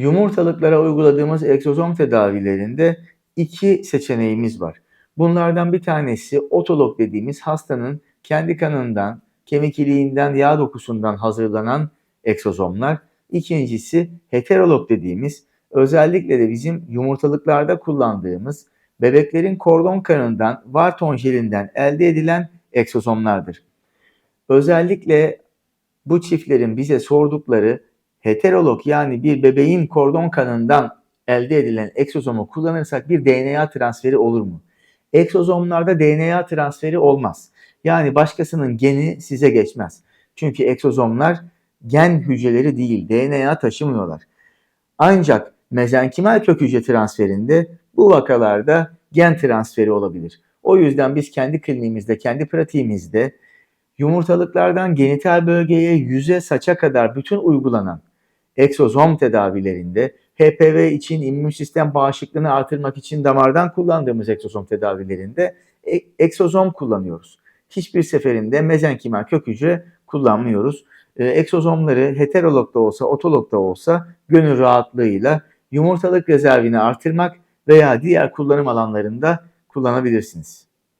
Yumurtalıklara uyguladığımız egzozom tedavilerinde iki seçeneğimiz var. Bunlardan bir tanesi otolog dediğimiz hastanın kendi kanından, kemik iliğinden, yağ dokusundan hazırlanan egzozomlar. İkincisi heterolog dediğimiz özellikle de bizim yumurtalıklarda kullandığımız bebeklerin kordon kanından, Varton jelinden elde edilen egzozomlardır. Özellikle bu çiftlerin bize sordukları heterolog yani bir bebeğin kordon kanından elde edilen egzozomu kullanırsak bir DNA transferi olur mu? Egzozomlarda DNA transferi olmaz. Yani başkasının geni size geçmez. Çünkü egzozomlar gen hücreleri değil, DNA taşımıyorlar. Ancak mezenkimal kök hücre transferinde bu vakalarda gen transferi olabilir. O yüzden biz kendi kliniğimizde, kendi pratiğimizde yumurtalıklardan genital bölgeye, yüze, saça kadar bütün uygulanan egzozom tedavilerinde HPV için immün sistem bağışıklığını artırmak için damardan kullandığımız egzozom tedavilerinde e- egzozom kullanıyoruz. Hiçbir seferinde mezenkimal kök hücre kullanmıyoruz. E, egzozomları heterolog da olsa, otolog da olsa gönül rahatlığıyla yumurtalık rezervini artırmak veya diğer kullanım alanlarında kullanabilirsiniz.